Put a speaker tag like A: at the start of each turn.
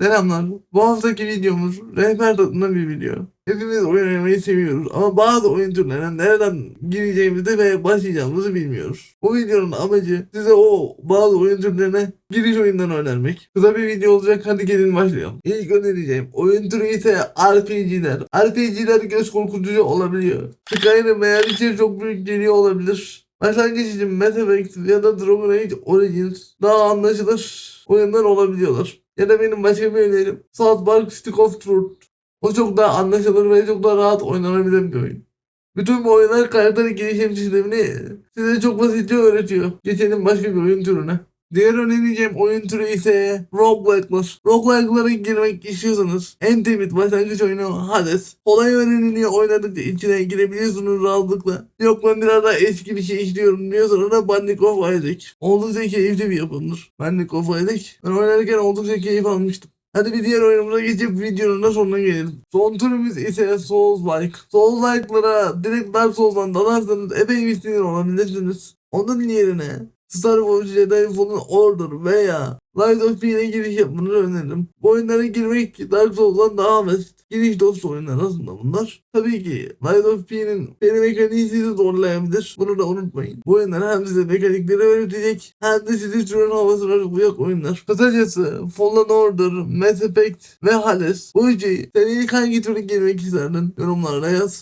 A: Selamlar. Bu haftaki videomuz rehber tadında bir video. Hepimiz oyun oynamayı seviyoruz ama bazı oyun türlerine nereden gireceğimizi ve başlayacağımızı bilmiyoruz. Bu videonun amacı size o bazı oyun türlerine giriş oyundan önermek. Kısa bir video olacak hadi gelin başlayalım. İlk önereceğim oyun türü ise RPG'ler. RPG'ler göz korkutucu olabiliyor. Skyrim veya Witcher çok büyük geliyor olabilir. Başlangıç için Mass Effect ya da Dragon Age Origins daha anlaşılır oyunlar olabiliyorlar. Ya da benim başka bir önerim South Park Stick of Truth. O çok daha anlaşılır ve çok daha rahat oynanabilen bir oyun. Bütün bu oyunlar karakter gelişim sistemini size çok basitçe öğretiyor. Geçelim başka bir oyun türüne. Diğer önereceğim oyun türü ise roguelike'lar. Roguelike'lara girmek istiyorsanız en temiz başlangıç oyunu Hades. Kolay öğreniliyor oynadıkça içine girebiliyorsunuz rahatlıkla. Yok ben biraz daha eski bir şey istiyorum diyorsanız da Binding of Isaac. Oldukça keyifli bir yapımdır. Binding of Isaac. Ben oynarken oldukça keyif almıştım. Hadi bir diğer oyunumuza geçip videonun da sonuna gelelim. Son türümüz ise Souls-like. Souls-like'lara direkt Dark Souls'dan dalarsanız epey bir sinir olabilirsiniz. Onun yerine Star Wars Jedi Fallen Order veya Light of P'ye giriş yapmanızı öneririm. Bu oyunlara girmek Dark Souls'dan daha basit. Giriş dostu oyunlar aslında bunlar. Tabii ki Light of P'nin beni mekaniği sizi zorlayabilir. Bunu da unutmayın. Bu oyunlar hem size mekanikleri öğretecek hem de sizi süren havasına sokacak oyunlar. Kısacası Fallen Order, Mass Effect ve Hades. Bu üçü sen ilk hangi türe girmek isterdin? Yorumlarda yaz.